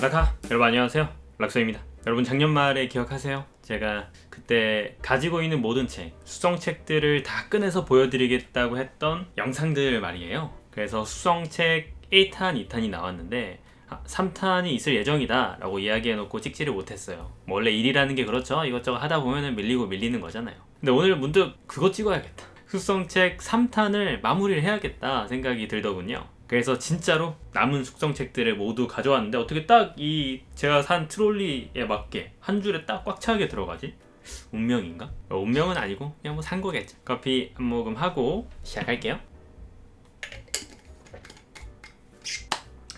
라카 여러분 안녕하세요. 락서입니다. 여러분 작년 말에 기억하세요? 제가 그때 가지고 있는 모든 책 수성책들을 다 꺼내서 보여드리겠다고 했던 영상들 말이에요. 그래서 수성책 1탄 2탄이 나왔는데 3탄이 있을 예정이다 라고 이야기해놓고 찍지를 못했어요. 뭐 원래 일이라는 게 그렇죠? 이것저것 하다 보면 밀리고 밀리는 거잖아요. 근데 오늘 문득 그거 찍어야겠다 숙성책 3탄을 마무리를 해야겠다 생각이 들더군요 그래서 진짜로 남은 숙성책들을 모두 가져왔는데 어떻게 딱 이 제가 산 트롤리에 맞게 한 줄에 딱 꽉 차게 들어가지? 운명인가? 어, 운명은 아니고 그냥 뭐 산 거겠죠. 커피 한 모금 하고 시작할게요.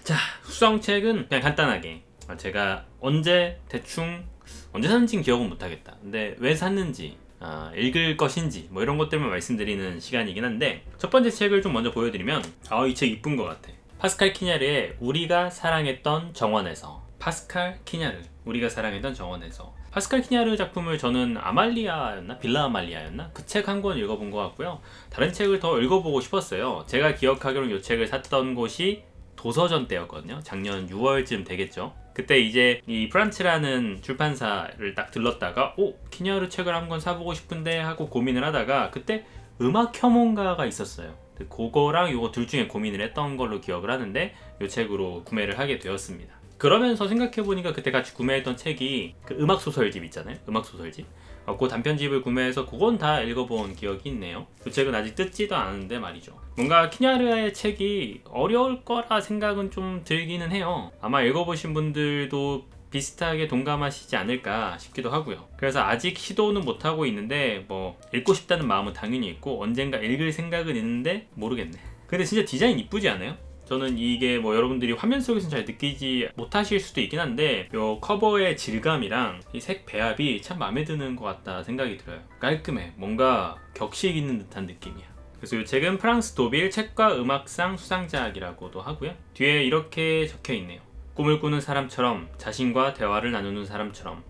자, 숙성책은 그냥 간단하게 아, 제가 언제 대충 언제 샀는지 기억은 못하겠다. 근데 왜 샀는지 아, 읽을 것인지 뭐 이런 것들만 말씀드리는 시간이긴 한데 첫 번째 책을 좀 먼저 보여드리면 아 이 책 이쁜 것 같아. 파스칼 키냐르의 우리가 사랑했던 정원에서. 파스칼 키냐르 우리가 사랑했던 정원에서. 파스칼 키냐르 작품을 저는 아말리아였나? 빌라 아말리아였나? 그 책 한 권 읽어본 것 같고요. 다른 책을 더 읽어보고 싶었어요. 제가 기억하기로는 이 책을 샀던 곳이 도서전 때였거든요 작년 6월쯤 되겠죠 그때 이제 이 프란츠라는 출판사를 딱 들렀다가 오 키냐르 책을 한 권 사보고 싶은데 하고 고민을 하다가 그때 음악 혐오가가 있었어요. 그거랑 이거 둘 중에 고민을 했던 걸로 기억을 하는데 이 책으로 구매를 하게 되었습니다. 그러면서 생각해 보니까 그때 같이 구매했던 책이 그 음악 소설집 있잖아요. 음악 소설집. 어, 그 단편집을 구매해서 그건 다 읽어본 기억이 있네요. 그 책은 아직 뜯지도 않은데 말이죠. 뭔가 키냐르의 책이 어려울 거라 생각은 좀 들기는 해요. 아마 읽어보신 분들도 비슷하게 동감하시지 않을까 싶기도 하고요. 그래서 아직 시도는 못하고 있는데 뭐 읽고 싶다는 마음은 당연히 있고 언젠가 읽을 생각은 있는데 모르겠네. 근데 진짜 디자인 이쁘지 않아요? 저는 이게 뭐 여러분들이 화면 속에서는 잘 느끼지 못하실 수도 있긴 한데 요 커버의 질감이랑 이 색 배합이 참 마음에 드는 것 같다 생각이 들어요. 깔끔해. 뭔가 격식 있는 듯한 느낌이야. 그래서 이 책은 프랑스 도빌 책과 음악상 수상작이라고도 하고요. 뒤에 이렇게 적혀 있네요. 꿈을 꾸는 사람처럼 자신과 대화를 나누는 사람처럼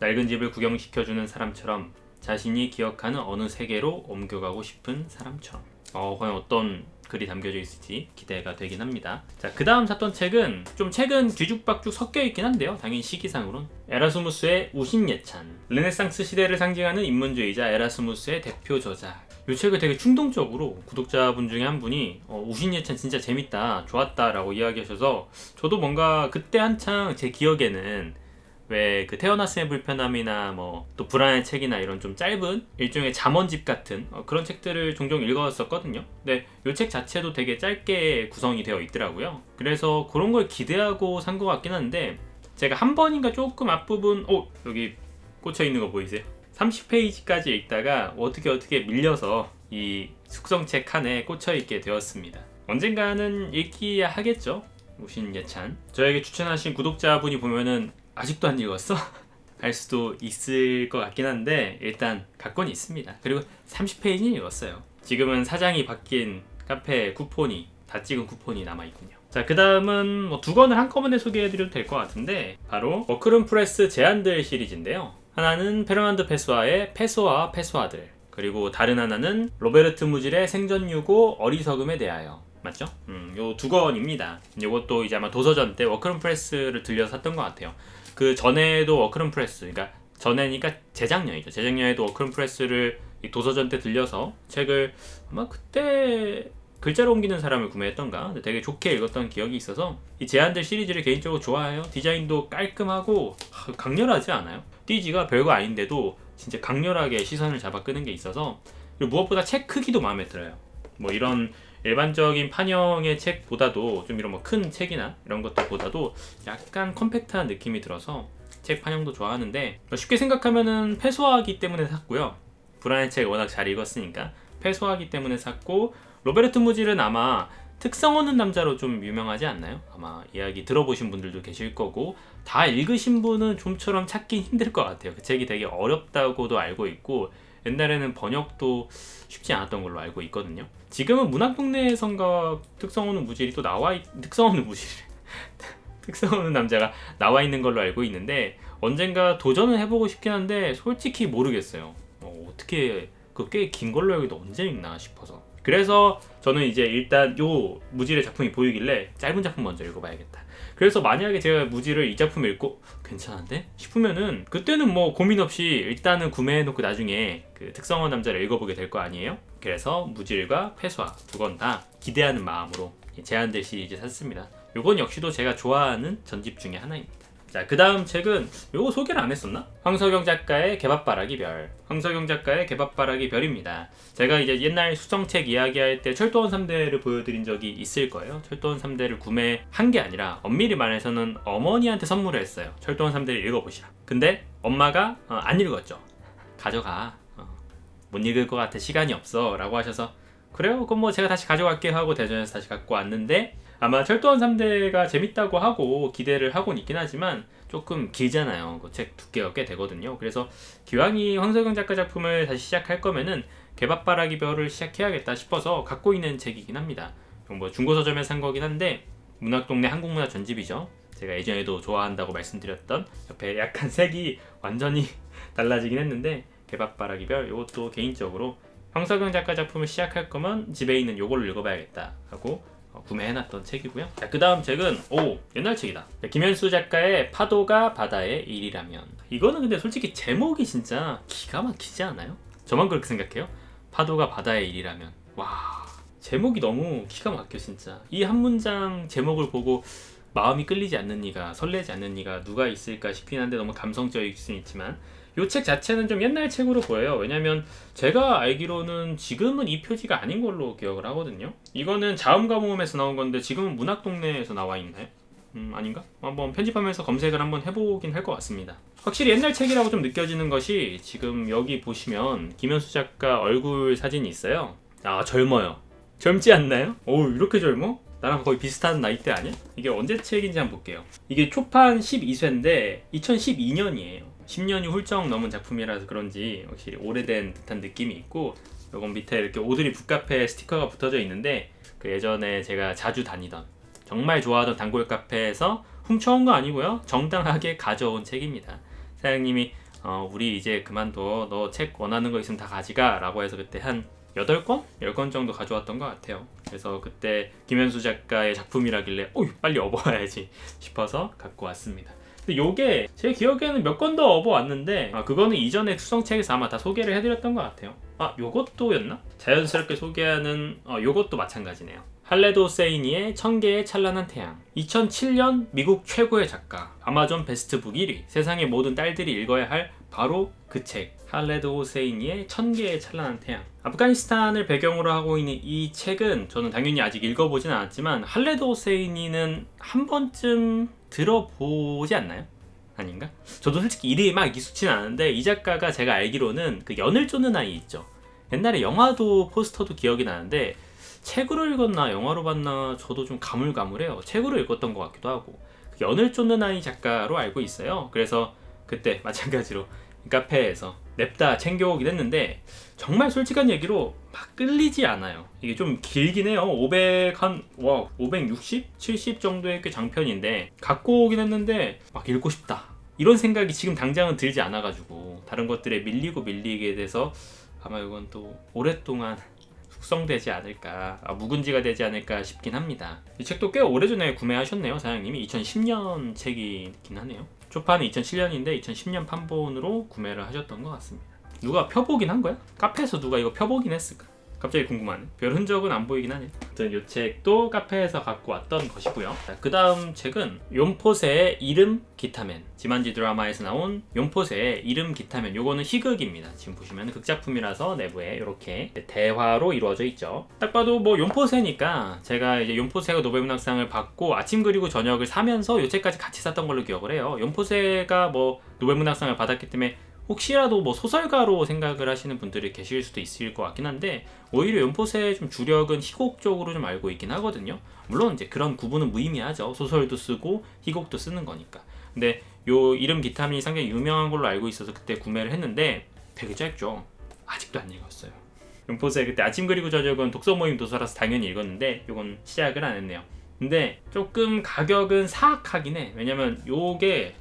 낡은 집을 구경시켜주는 사람처럼 자신이 기억하는 어느 세계로 옮겨가고 싶은 사람처럼 어, 과연 어떤 글이 담겨져 있을지 기대가 되긴 합니다. 자, 그 다음 샀던 책은 좀 책은 뒤죽박죽 섞여 있긴 한데요. 당연히 시기상으로는 에라스무스의 우신예찬 르네상스 시대를 상징하는 인문주의자 에라스무스의 대표 저작 이 책을 되게 충동적으로 구독자분 중에 한 분이 어, 우신예찬 진짜 재밌다 좋았다 라고 이야기하셔서 저도 뭔가 그때 한창 제 기억에는 왜 그 태어났음의 불편함이나 뭐 또 불안의 책이나 이런 좀 짧은 일종의 잠원집 같은 어, 그런 책들을 종종 읽었었거든요. 근데 이 책 자체도 되게 짧게 구성이 되어 있더라고요. 그래서 그런 걸 기대하고 산 것 같긴 한데 제가 한 번인가 조금 앞부분 오 여기 꽂혀 있는 거 보이세요? 30페이지까지 읽다가 어떻게 어떻게 밀려서 이 숙성책 칸에 꽂혀 있게 되었습니다. 언젠가는 읽기야 하겠죠. 우신 예찬. 저에게 추천하신 구독자분이 보면은 아직도 안 읽었어? 할 수도 있을 것 같긴 한데 일단 갖고는 있습니다. 그리고 30페이지는 읽었어요. 지금은 사장이 바뀐 카페 쿠폰이 다 찍은 쿠폰이 남아 있군요. 자, 그 다음은 뭐 두 권을 한꺼번에 소개해드려도 될 것 같은데 바로 워크룸 프레스 제안들 시리즈인데요. 하나는 페르난드 페소아의 페소아와 페소아들 그리고 다른 하나는 로베르트 무질의 생전 유고 어리석음에 대하여 맞죠? 음, 요 두 권입니다. 이것도 이제 아마 도서전 때 워크룸 프레스를 들려서 샀던 것 같아요. 그 전에도 워크룸 프레스, 그러니까 전에니까 재작년이죠. 재작년에도 워크룸 프레스를 도서전 때 들려서 책을 아마 그때 글자로 옮기는 사람을 구매했던가 되게 좋게 읽었던 기억이 있어서 이 제안들 시리즈를 개인적으로 좋아해요. 디자인도 깔끔하고 강렬하지 않아요? 띠지가 별거 아닌데도 진짜 강렬하게 시선을 잡아 끄는 게 있어서 그리고 무엇보다 책 크기도 마음에 들어요. 뭐 이런 일반적인 판형의 책보다도 좀 이런 뭐 큰 책이나 이런 것들보다도 약간 컴팩트한 느낌이 들어서 책 판형도 좋아하는데 쉽게 생각하면은 패소하기 때문에 샀고요. 불안의 책 워낙 잘 읽었으니까 패소하기 때문에 샀고 로베르트 무질은 아마 특성 없는 남자로 좀 유명하지 않나요? 아마 이야기 들어보신 분들도 계실 거고 다 읽으신 분은 좀처럼 찾기 힘들 것 같아요. 그 책이 되게 어렵다고도 알고 있고 옛날에는 번역도 쉽지 않았던 걸로 알고 있거든요. 지금은 문학동네에선가 특성 없는 무질이 또 나와 있, 특성 없는 무질 특성 없는 남자가 나와 있는 걸로 알고 있는데 언젠가 도전을 해보고 싶긴 한데 솔직히 모르겠어요. 어, 어떻게 그 꽤 긴 걸로 여기도 언제 읽나 싶어서 그래서 저는 이제 일단 요 무질의 작품이 보이길래 짧은 작품 먼저 읽어봐야겠다. 그래서 만약에 제가 무지를 이 작품 읽고 괜찮은데 싶으면은 그때는 뭐 고민 없이 일단은 구매해놓고 나중에 그 특성화 남자를 읽어보게 될 거 아니에요? 그래서 무질과 회수와 두권다 기대하는 마음으로 이 제한들 시리즈 샀습니다. 요건 역시도 제가 좋아하는 전집 중에 하나입니다. 자, 그 다음 책은 요거 소개를 안 했었나? 황석영 작가의 개밥바라기 별. 황석영 작가의 개밥바라기 별입니다. 제가 이제 옛날 수정책 이야기할 때 철도원 3대를 보여드린 적이 있을 거예요. 철도원 3대를 구매한 게 아니라 엄밀히 말해서는 어머니한테 선물을 했어요. 철도원 3대를 읽어보시라. 근데 엄마가 어, 안 읽었죠. 가져가. 어, 못 읽을 것 같아. 시간이 없어. 라고 하셔서 그래요? 그럼 뭐 제가 다시 가져갈게요 하고 대전에서 다시 갖고 왔는데 아마 철도원 3대가 재밌다고 하고 기대를 하고는 있긴 하지만 조금 길잖아요. 그 책 두께가 꽤 되거든요. 그래서 기왕이 황석영 작가 작품을 다시 시작할 거면은 개밥바라기 별을 시작해야겠다 싶어서 갖고 있는 책이긴 합니다. 뭐 중고 서점에 산 거긴 한데 문학동네 한국문화 전집이죠. 제가 예전에도 좋아한다고 말씀드렸던 옆에 약간 색이 완전히 달라지긴 했는데 개밥바라기 별 이것도 개인적으로 황석영 작가 작품을 시작할 거면 집에 있는 요거를 읽어봐야겠다 하고 어, 구매해놨던 책이고요. 자, 그 다음 책은 오 옛날 책이다. 자, 김현수 작가의 파도가 바다의 일이라면 이거는 근데 솔직히 제목이 진짜 기가 막히지 않아요? 저만 그렇게 생각해요? 파도가 바다의 일이라면 와 제목이 너무 기가 막혀 진짜 이 한 문장 제목을 보고 마음이 끌리지 않는 이가 설레지 않는 이가 누가 있을까 싶긴 한데 너무 감성적일 수 있지만 이 책 자체는 좀 옛날 책으로 보여요. 왜냐면 제가 알기로는 지금은 이 표지가 아닌 걸로 기억을 하거든요. 이거는 자음과 모음에서 나온 건데 지금은 문학동네에서 나와 있나요? 음 아닌가? 한번 편집하면서 검색을 한번 해보긴 할 것 같습니다. 확실히 옛날 책이라고 좀 느껴지는 것이 지금 여기 보시면 김현수 작가 얼굴 사진이 있어요. 아 젊어요. 젊지 않나요? 오 이렇게 젊어? 나랑 거의 비슷한 나이대 아니야? 이게 언제 책인지 한번 볼게요. 이게 초판 12쇄인데 2012년이에요. 10년이 훌쩍 넘은 작품이라서 그런지 확실히 오래된 듯한 느낌이 있고 요건 밑에 이렇게 오드리 북카페 스티커가 붙어져 있는데 그 예전에 제가 자주 다니던 정말 좋아하던 단골 카페에서 훔쳐온 거 아니고요. 정당하게 가져온 책입니다. 사장님이 어, 우리 이제 그만둬. 너 책 원하는 거 있으면 다 가져가. 라고 해서 그때 한 8권? 10권 정도 가져왔던 것 같아요. 그래서 그때 김현수 작가의 작품이라길래 어이 빨리 업어와야지 싶어서 갖고 왔습니다. 근데 요게 제 기억에는 몇권더 업어왔는데 아 그거는 이전에 수성책에서 아마 다 소개를 해드렸던 것 같아요. 아 요것도였나? 자연스럽게 소개하는 어, 요것도 마찬가지네요. 할레도 세이니의 천개의 찬란한 태양 2007년 미국 최고의 작가 아마존 베스트북 1위 세상의 모든 딸들이 읽어야 할 바로 그 책 할레도 호세이니의 천개의 찬란한 태양 아프가니스탄을 배경으로 하고 있는 이 책은 저는 당연히 아직 읽어보진 않았지만 할레도 호세이니는 한 번쯤 들어보지 않나요? 아닌가? 저도 솔직히 이름이 막 익숙치는 않은데 이 작가가 제가 알기로는 그 연을 쫓는 아이 있죠 옛날에 영화도 포스터도 기억이 나는데 책으로 읽었나 영화로 봤나 저도 좀 가물가물해요. 책으로 읽었던 것 같기도 하고 그 연을 쫓는 아이 작가로 알고 있어요. 그래서 그때 마찬가지로 카페에서 냅다 챙겨오긴 했는데 정말 솔직한 얘기로 막 끌리지 않아요. 이게 좀 길긴 해요. 500 한 와 560, 70 정도의 꽤 장편인데 갖고 오긴 했는데 막 읽고 싶다. 이런 생각이 지금 당장은 들지 않아가지고 다른 것들에 밀리고 밀리게 돼서 아마 이건 또 오랫동안 숙성되지 않을까 아, 묵은지가 되지 않을까 싶긴 합니다 이 책도 꽤 오래전에 구매하셨네요 사장님이 2010년 책이긴 하네요 초판은 2007년인데 2010년 판본으로 구매를 하셨던 것 같습니다 누가 펴보긴 한 거야? 카페에서 누가 이거 펴보긴 했을까? 갑자기 궁금하네. 별 흔적은 안 보이긴 하네. 아무튼 이 책도 카페에서 갖고 왔던 것이고요. 그 다음 책은 용포세의 이름 기타맨. 지만지 드라마에서 나온 용포세의 이름 기타맨. 요거는 희극입니다. 지금 보시면 극작품이라서 내부에 이렇게 대화로 이루어져 있죠. 딱 봐도 뭐 용포세니까 제가 이제 용포세가 노벨 문학상을 받고 아침 그리고 저녁을 사면서 요 책까지 같이 샀던 걸로 기억을 해요. 용포세가 뭐 노벨 문학상을 받았기 때문에 혹시라도 뭐 소설가로 생각을 하시는 분들이 계실 수도 있을 것 같긴 한데 오히려 연포세의 좀 주력은 희곡 쪽으로 좀 알고 있긴 하거든요. 물론 이제 그런 구분은 무의미하죠. 소설도 쓰고 희곡도 쓰는 거니까. 근데 요 이름 기타민이 상당히 유명한 걸로 알고 있어서 그때 구매를 했는데 되게 짧죠. 아직도 안 읽었어요. 연포세 그때 아침 그리고 저녁은 독서 모임 도서라서 당연히 읽었는데 요건 시작을 안 했네요. 근데 조금 가격은 사악하긴 해. 왜냐면 요게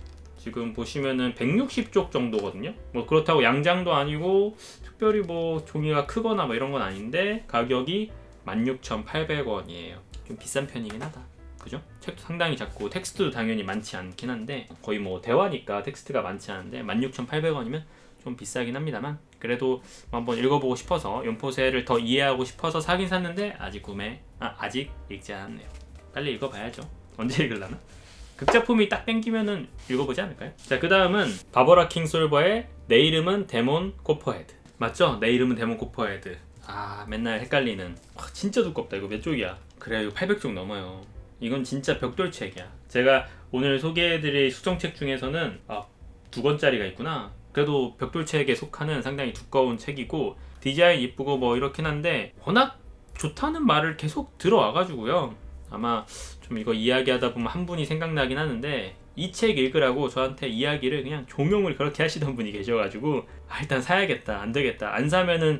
지금 보시면은 160쪽 정도거든요. 뭐 그렇다고 양장도 아니고 특별히 뭐 종이가 크거나 뭐 이런 건 아닌데 가격이 16,800원이에요. 좀 비싼 편이긴 하다. 그죠? 책도 상당히 작고 텍스트도 당연히 많지 않긴 한데 거의 뭐 대화니까 텍스트가 많지 않은데 16,800원이면 좀 비싸긴 합니다만 그래도 뭐 한번 읽어보고 싶어서 연포세를 더 이해하고 싶어서 사긴 샀는데 아직 구매 아, 아직 읽지 않았네요. 빨리 읽어봐야죠. 언제 읽을라나? 극작품이 딱 땡기면은 읽어보지 않을까요? 자, 그 다음은 바버라 킹솔버의 내 이름은 데몬 코퍼헤드. 맞죠? 내 이름은 데몬 코퍼헤드. 아, 맨날 헷갈리는. 와, 진짜 두껍다. 이거 몇 쪽이야? 그래, 이거 800쪽 넘어요. 이건 진짜 벽돌책이야. 제가 오늘 소개해드릴 수정책 중에서는 아, 두 권짜리가 있구나. 그래도 벽돌책에 속하는 상당히 두꺼운 책이고 디자인 이쁘고 뭐 이렇긴 한데 워낙 좋다는 말을 계속 들어와가지고요. 아마 좀 이거 이야기하다 보면 한 분이 생각나긴 하는데 이 책 읽으라고 저한테 이야기를 그냥 종용을 그렇게 하시던 분이 계셔가지고 아 일단 사야겠다 안 되겠다 안 사면은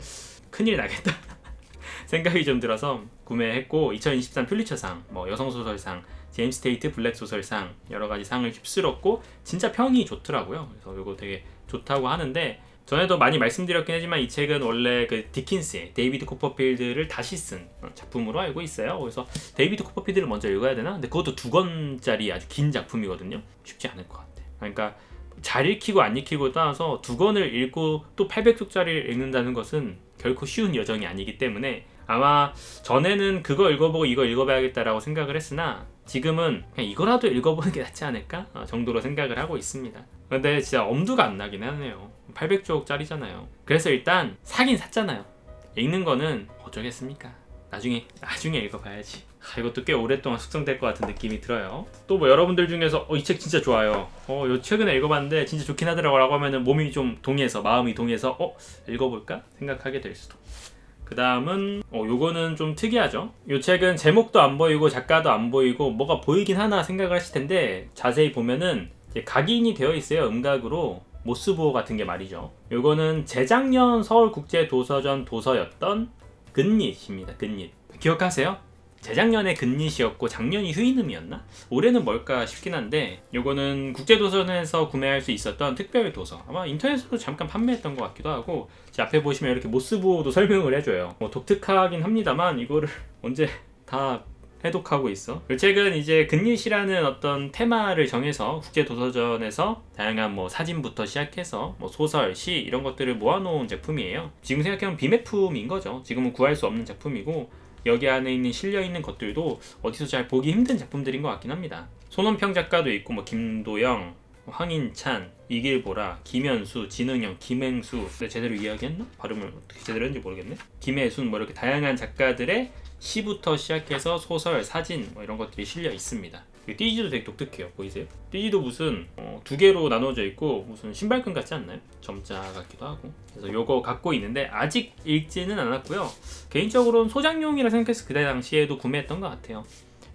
큰일 나겠다 생각이 좀 들어서 구매했고 2023 퓰리처상 뭐 여성소설상 제임스 테이트 블랙 소설상 여러 가지 상을 휩쓸었고 진짜 평이 좋더라고요. 그래서 이거 되게 좋다고 하는데 전에도 많이 말씀드렸긴 하지만 이 책은 원래 그 디킨스의 데이비드 코퍼필드를 다시 쓴 작품으로 알고 있어요. 그래서 데이비드 코퍼필드를 먼저 읽어야 되나? 근데 그것도 두 권짜리 아주 긴 작품이거든요. 쉽지 않을 것 같아. 그러니까 잘 읽히고 안 읽히고 따라서 두 권을 읽고 또 800쪽짜리를 읽는다는 것은 결코 쉬운 여정이 아니기 때문에 아마 전에는 그거 읽어보고 이거 읽어봐야겠다라고 생각을 했으나 지금은 그냥 이거라도 읽어보는 게 낫지 않을까 어, 정도로 생각을 하고 있습니다. 근데 진짜 엄두가 안 나긴 하네요. 800쪽짜리잖아요. 그래서 일단 사긴 샀잖아요. 읽는 거는 어쩌겠습니까? 나중에 나중에 읽어봐야지. 아, 이것도 꽤 오랫동안 숙성될 것 같은 느낌이 들어요. 또 뭐 여러분들 중에서 어, 이 책 진짜 좋아요. 어, 요 최근에 읽어봤는데 진짜 좋긴 하더라고 라고 하면은 몸이 좀 동해서 마음이 동해서 어 읽어볼까 생각하게 될 수도. 그 다음은 어 요거는 좀 특이하죠. 요 책은 제목도 안 보이고 작가도 안 보이고 뭐가 보이긴 하나 생각을 하실 텐데 자세히 보면은 이제 각인이 되어 있어요 음각으로 모스부호 같은 게 말이죠. 요거는 재작년 서울국제도서전 도서였던 근닛입니다. 근닛 기억하세요? 재작년에 근닛이었고 작년이 휴이눔이었나? 올해는 뭘까 싶긴 한데 요거는 국제도서관에서 구매할 수 있었던 특별 도서 아마 인터넷으로 잠깐 판매했던 것 같기도 하고 제 앞에 보시면 이렇게 모스부호도 설명을 해줘요 뭐 독특하긴 합니다만 이거를 언제 다 해독하고 있어. 이 책은 이제 근닛이라는 어떤 테마를 정해서 국제 도서전에서 다양한 뭐 사진부터 시작해서 뭐 소설, 시 이런 것들을 모아놓은 작품이에요. 지금 생각해보면 비매품인 거죠. 지금은 구할 수 없는 작품이고 여기 안에 있는 실려 있는 것들도 어디서 잘 보기 힘든 작품들인 것 같긴 합니다. 손원평 작가도 있고 뭐 김도영, 황인찬, 이길보라, 김현수, 진흥영, 김행수 제대로 이야기했나? 발음을 어떻게 제대로 했는지 모르겠네. 김혜순 뭐 이렇게 다양한 작가들의 시부터 시작해서 소설, 사진 뭐 이런 것들이 실려 있습니다. 띠지도 되게 독특해요. 보이세요? 띠지도 무슨 어, 두 개로 나눠져 있고 무슨 신발끈 같지 않나요? 점자 같기도 하고. 그래서 요거 갖고 있는데 아직 읽지는 않았고요. 개인적으로는 소장용이라 생각해서 그때 당시에도 구매했던 것 같아요.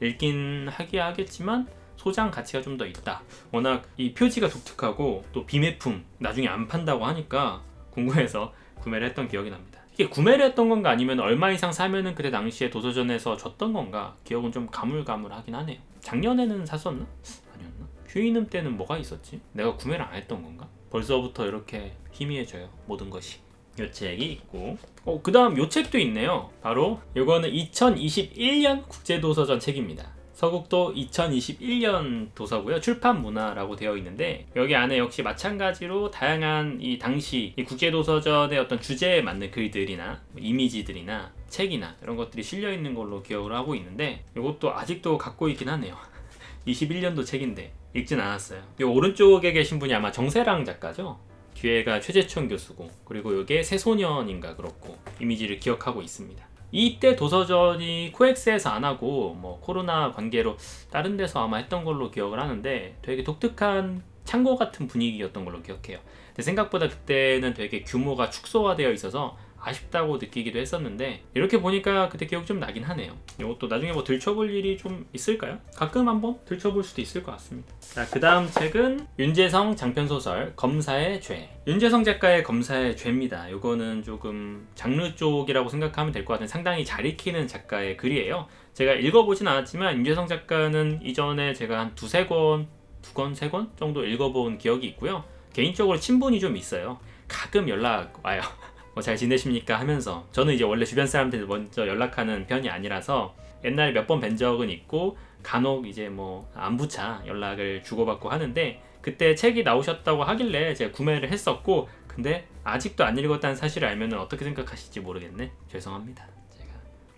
읽긴 하기 하겠지만 소장 가치가 좀 더 있다. 워낙 이 표지가 독특하고 또 비매품 나중에 안 판다고 하니까 궁금해서 구매를 했던 기억이 납니다. 이게 구매를 했던 건가 아니면 얼마 이상 사면은 그때 당시에 도서전에서 줬던 건가 기억은 좀 가물가물하긴 하네요. 작년에는 샀었나? 아니었나? 휴이눔 때는 뭐가 있었지? 내가 구매를 안 했던 건가? 벌써부터 이렇게 희미해져요 모든 것이. 요 책이 있고 어, 그 다음 요 책도 있네요 바로 요거는 2021년 국제도서전 책입니다 서국도 2021년 도서고요. 출판 문화라고 되어 있는데 여기 안에 역시 마찬가지로 다양한 이 당시 이 국제 도서전의 어떤 주제에 맞는 글들이나 뭐 이미지들이나 책이나 이런 것들이 실려 있는 걸로 기억을 하고 있는데 이것도 아직도 갖고 있긴 하네요. 21년도 책인데 읽진 않았어요. 이 오른쪽에 계신 분이 아마 정세랑 작가죠. 뒤에가 최재천 교수고 그리고 이게 새소년인가 그렇고 이미지를 기억하고 있습니다. 이때 도서전이 코엑스에서 안 하고 뭐 코로나 관계로 다른 데서 아마 했던 걸로 기억을 하는데 되게 독특한 창고 같은 분위기였던 걸로 기억해요. 근데 생각보다 그때는 되게 규모가 축소화되어 있어서 아쉽다고 느끼기도 했었는데 이렇게 보니까 그때 기억이 좀 나긴 하네요. 이것도 나중에 뭐 들춰볼 일이 좀 있을까요? 가끔 한번 들춰볼 수도 있을 것 같습니다. 자, 그 다음 책은 윤재성 장편소설 검사의 죄. 윤재성 작가의 검사의 죄입니다. 이거는 조금 장르 쪽이라고 생각하면 될 것 같은 상당히 잘 읽히는 작가의 글이에요. 제가 읽어보진 않았지만 윤재성 작가는 이전에 제가 한 두세 권, 두 권, 세 권 정도 읽어본 기억이 있고요. 개인적으로 친분이 좀 있어요. 가끔 연락 와요. 뭐 잘 지내십니까 하면서 저는 이제 원래 주변 사람들 먼저 연락하는 편이 아니라서 옛날에 몇 번 뵌 적은 있고 간혹 이제 뭐 안부차 연락을 주고받고 하는데 그때 책이 나오셨다고 하길래 제가 구매를 했었고 근데 아직도 안 읽었다는 사실을 알면 어떻게 생각하실지 모르겠네. 죄송합니다. 제가.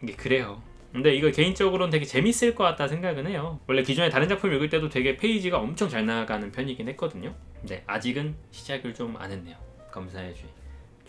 이게 그래요. 근데 이거 개인적으로는 되게 재밌을 것 같다 생각은 해요. 원래 기존에 다른 작품 읽을 때도 되게 페이지가 엄청 잘 나가는 편이긴 했거든요. 근데 아직은 시작을 좀 안 했네요. 감사해 주의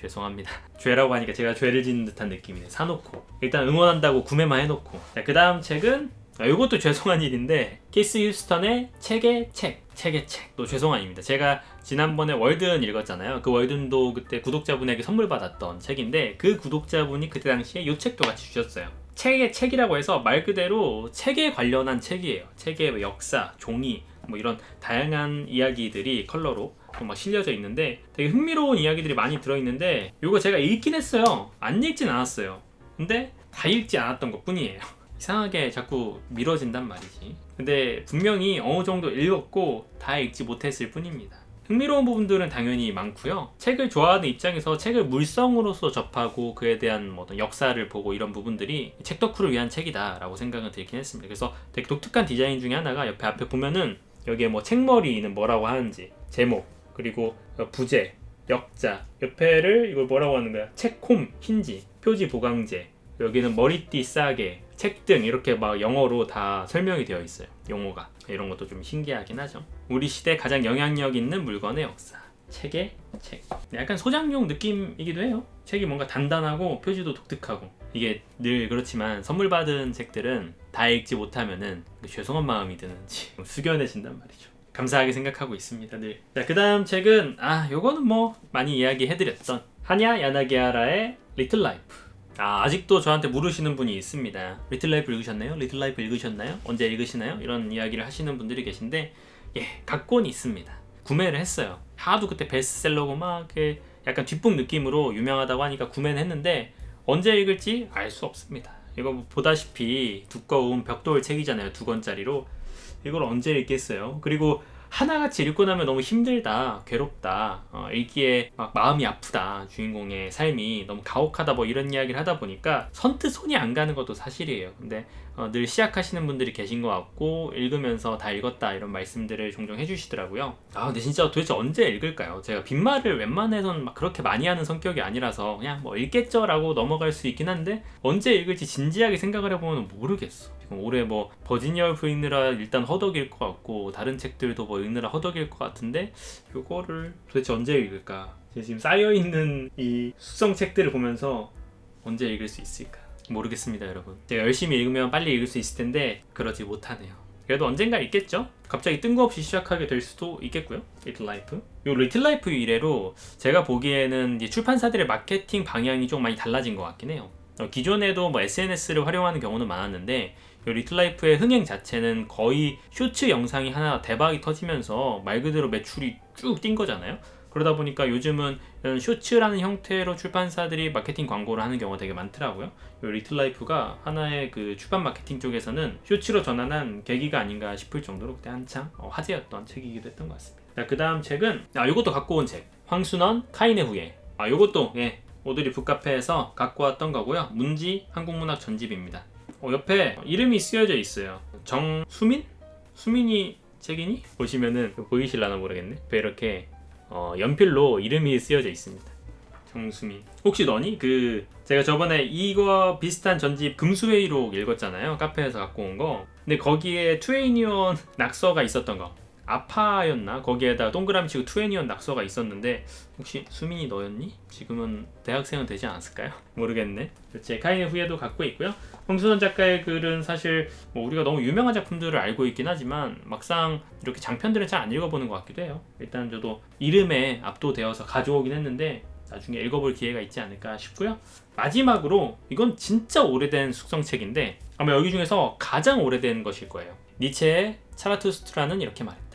죄송합니다. 죄라고 하니까 제가 죄를 짓는 듯한 느낌이네. 사놓고 일단 응원한다고 구매만 해놓고. 자, 그 다음 책은 아, 이것도 죄송한 일인데 키스 휴스턴의 책의 책, 책의 책. 또 죄송한 일입니다. 제가 지난번에 월든 읽었잖아요. 그 월든도 그때 구독자분에게 선물 받았던 책인데 그 구독자분이 그때 당시에 이 책도 같이 주셨어요. 책의 책이라고 해서 말 그대로 책에 관련한 책이에요. 책의 역사, 종이, 뭐 이런 다양한 이야기들이 컬러로 막 실려져 있는데 되게 흥미로운 이야기들이 많이 들어있는데 이거 제가 읽긴 했어요. 안 읽진 않았어요. 근데 다 읽지 않았던 것 뿐이에요. 이상하게 자꾸 미뤄진단 말이지. 근데 분명히 어느 정도 읽었고 다 읽지 못했을 뿐입니다. 흥미로운 부분들은 당연히 많고요. 책을 좋아하는 입장에서 책을 물성으로서 접하고 그에 대한 뭐 어떤 역사를 보고 이런 부분들이 책 덕후를 위한 책이다라고 생각은 들긴 했습니다. 그래서 되게 독특한 디자인 중에 하나가 옆에 앞에 보면은 여기에 뭐 책머리는 뭐라고 하는지 제목 그리고 부제 역자 옆에를 이걸 뭐라고 하는 거야? 책홈 힌지 표지 보강제. 여기는 머리띠 싸게 책등 이렇게 막 영어로 다 설명이 되어 있어요. 용어가. 이런 것도 좀 신기하긴 하죠. 우리 시대 가장 영향력 있는 물건의 역사. 책의 책. 약간 소장용 느낌이기도 해요. 책이 뭔가 단단하고 표지도 독특하고. 이게 늘 그렇지만 선물 받은 책들은 다 읽지 못하면은 죄송한 마음이 드는지 숙연해진단 말이죠 감사하게 생각하고 있습니다 늘. 자, 그 다음 책은 아 요거는 뭐 많이 이야기해드렸던 하냐 야나기하라의 리틀 라이프 아, 아직도 저한테 물으시는 분이 있습니다. 리틀 라이프 읽으셨나요? 리틀 라이프 읽으셨나요? 언제 읽으시나요? 이런 이야기를 하시는 분들이 계신데, 예, 각권이 있습니다. 구매를 했어요. 하도 그때 베스트셀러고 막 이렇게 약간 뒷북 느낌으로 유명하다고 하니까 구매는 했는데, 언제 읽을지 알 수 없습니다. 이거 뭐 보다시피 두꺼운 벽돌 책이잖아요. 두 권짜리로. 이걸 언제 읽겠어요? 그리고 하나같이 읽고 나면 너무 힘들다, 괴롭다, 어, 읽기에 막 마음이 아프다, 주인공의 삶이 너무 가혹하다, 뭐 이런 이야기를 하다 보니까 선뜻 손이 안 가는 것도 사실이에요. 근데 어, 늘 시작하시는 분들이 계신 것 같고, 읽으면서 다 읽었다, 이런 말씀들을 종종 해주시더라고요. 아, 근데 진짜 도대체 언제 읽을까요? 제가 빈말을 웬만해선 막 그렇게 많이 하는 성격이 아니라서 그냥 뭐 읽겠죠라고 넘어갈 수 있긴 한데, 언제 읽을지 진지하게 생각을 해보면 모르겠어. 올해 뭐 버지니아 울프 읽느라 일단 허덕일 것 같고 다른 책들도 뭐 읽느라 허덕일 것 같은데 요거를 도대체 언제 읽을까? 지금 쌓여 있는 이 숙성 책들을 보면서 언제 읽을 수 있을까? 모르겠습니다, 여러분. 제가 열심히 읽으면 빨리 읽을 수 있을 텐데 그러지 못하네요. 그래도 언젠가 있겠죠? 갑자기 뜬금없이 시작하게 될 수도 있겠고요. 리틀 라이프. 요 리틀 라이프 이래로 제가 보기에는 출판사들의 마케팅 방향이 좀 많이 달라진 것 같긴 해요. 어, 기존에도 뭐 SNS를 활용하는 경우는 많았는데 이 리틀라이프의 흥행 자체는 거의 쇼츠 영상이 하나 대박이 터지면서 말 그대로 매출이 쭉 뛴 거잖아요. 그러다 보니까 요즘은 이런 쇼츠라는 형태로 출판사들이 마케팅 광고를 하는 경우가 되게 많더라고요. 이 리틀라이프가 하나의 그 출판 마케팅 쪽에서는 쇼츠로 전환한 계기가 아닌가 싶을 정도로 그때 한창 어, 화제였던 책이기도 했던 것 같습니다. 자, 그 다음 책은 아, 이것도 갖고 온 책. 황순원 카인의 후예. 아, 이것도 예, 오드리 북카페에서 갖고 왔던 거고요. 문지 한국문학 전집입니다. 어, 옆에 이름이 쓰여져 있어요. 정수민? 수민이 책이니? 보시면은 보이실라나 모르겠네. 이렇게 어, 연필로 이름이 쓰여져 있습니다. 정수민. 혹시 너니? 그 제가 저번에 이거 비슷한 전집 금수회의록 읽었잖아요. 카페에서 갖고 온 거. 근데 거기에 투에이니온 낙서가 있었던 거. 아파였나? 거기에다 동그라미 치고 투애니언 낙서가 있었는데 혹시 수민이 너였니? 지금은 대학생은 되지 않았을까요? 모르겠네. 제 카인의 후예도 갖고 있고요. 홍순원 작가의 글은 사실 뭐 우리가 너무 유명한 작품들을 알고 있긴 하지만 막상 이렇게 장편들은 잘 안 읽어보는 것 같기도 해요. 일단 저도 이름에 압도되어서 가져오긴 했는데 나중에 읽어볼 기회가 있지 않을까 싶고요. 마지막으로 이건 진짜 오래된 숙성책인데 아마 여기 중에서 가장 오래된 것일 거예요. 니체의 차라투스트라는 이렇게 말했다.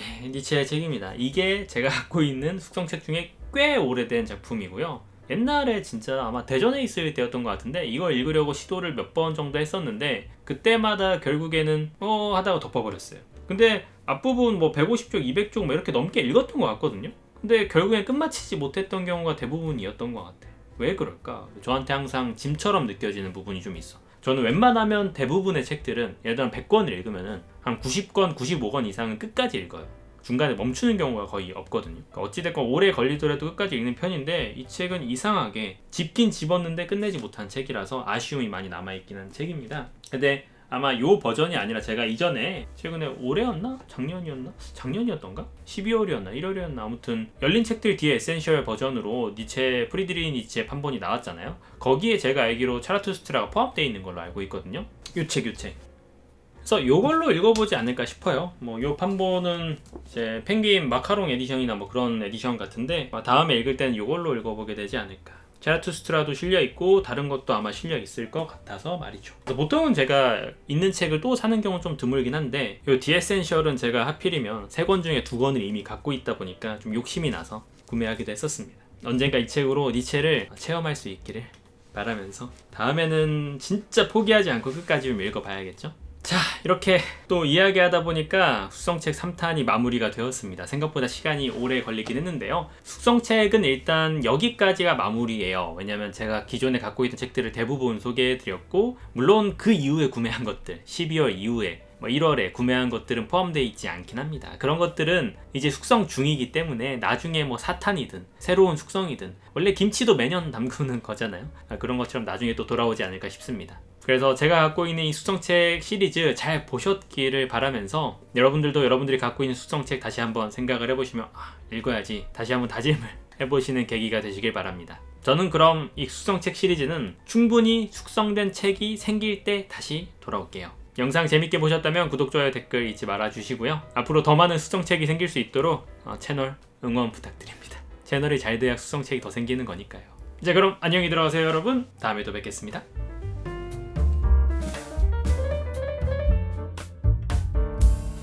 예, 니체의 책입니다. 이게 제가 갖고 있는 숙성책 중에 꽤 오래된 작품이고요. 옛날에 진짜 아마 대전에 있을 때였던 것 같은데 이걸 읽으려고 시도를 몇 번 정도 했었는데 그때마다 결국에는 어 하다가 덮어버렸어요. 근데 앞부분 뭐 150쪽, 200쪽 뭐 이렇게 넘게 읽었던 것 같거든요. 근데 결국엔 끝마치지 못했던 경우가 대부분이었던 것 같아. 왜 그럴까? 저한테 항상 짐처럼 느껴지는 부분이 좀 있어. 저는 웬만하면 대부분의 책들은 예를 들어 100권을 읽으면은 한 90권, 95권 이상은 끝까지 읽어요. 중간에 멈추는 경우가 거의 없거든요. 그러니까 어찌됐건 오래 걸리더라도 끝까지 읽는 편인데 이 책은 이상하게 집긴 집었는데 끝내지 못한 책이라서 아쉬움이 많이 남아있긴 한 책입니다. 근데 아마 요 버전이 아니라 제가 이전에 최근에 올해였나? 작년이었나? 작년이었던가? 12월이었나? 1월이었나? 아무튼 열린 책들 뒤에 에센셜 버전으로 니체 프리드리 니체 판본이 나왔잖아요. 거기에 제가 알기로 차라투스트라가 포함되어 있는 걸로 알고 있거든요. 요 책, 요 책. 그래서 요걸로 읽어보지 않을까 싶어요. 뭐 요 판본은 이제 펭귄 마카롱 에디션이나 뭐 그런 에디션 같은데 아마 다음에 읽을 때는 요걸로 읽어보게 되지 않을까. 제라투스트라도 실려 있고 다른 것도 아마 실려 있을 것 같아서 말이죠. 보통은 제가 있는 책을 또 사는 경우는 좀 드물긴 한데 요 디에센셜은 제가 하필이면 세 권 중에 두 권을 이미 갖고 있다 보니까 좀 욕심이 나서 구매하기도 했었습니다. 언젠가 이 책으로 니체를 체험할 수 있기를 바라면서 다음에는 진짜 포기하지 않고 끝까지 좀 읽어봐야겠죠? 자 이렇게 또 이야기하다 보니까 숙성책 3탄이 마무리가 되었습니다 생각보다 시간이 오래 걸리긴 했는데요 숙성책은 일단 여기까지가 마무리예요 왜냐면 제가 기존에 갖고 있던 책들을 대부분 소개해 드렸고 물론 그 이후에 구매한 것들 12월 이후에 뭐 1월에 구매한 것들은 포함되어 있지 않긴 합니다. 그런 것들은 이제 숙성 중이기 때문에 나중에 뭐 사탄이든 새로운 숙성이든 원래 김치도 매년 담그는 거잖아요. 아, 그런 것처럼 나중에 또 돌아오지 않을까 싶습니다. 그래서 제가 갖고 있는 이 숙성책 시리즈 잘 보셨기를 바라면서 여러분들도 여러분들이 갖고 있는 숙성책 다시 한번 생각을 해보시면 아, 읽어야지 다시 한번 다짐을 해보시는 계기가 되시길 바랍니다. 저는 그럼 이 숙성책 시리즈는 충분히 숙성된 책이 생길 때 다시 돌아올게요. 영상 재밌게 보셨다면 구독, 좋아요, 댓글 잊지 말아 주시고요. 앞으로 더 많은 숙성책이 생길 수 있도록 어, 채널 응원 부탁드립니다. 채널이 잘 돼야 숙성책이 더 생기는 거니까요. 이제 그럼 안녕히 들어가세요 여러분. 다음에 또 뵙겠습니다.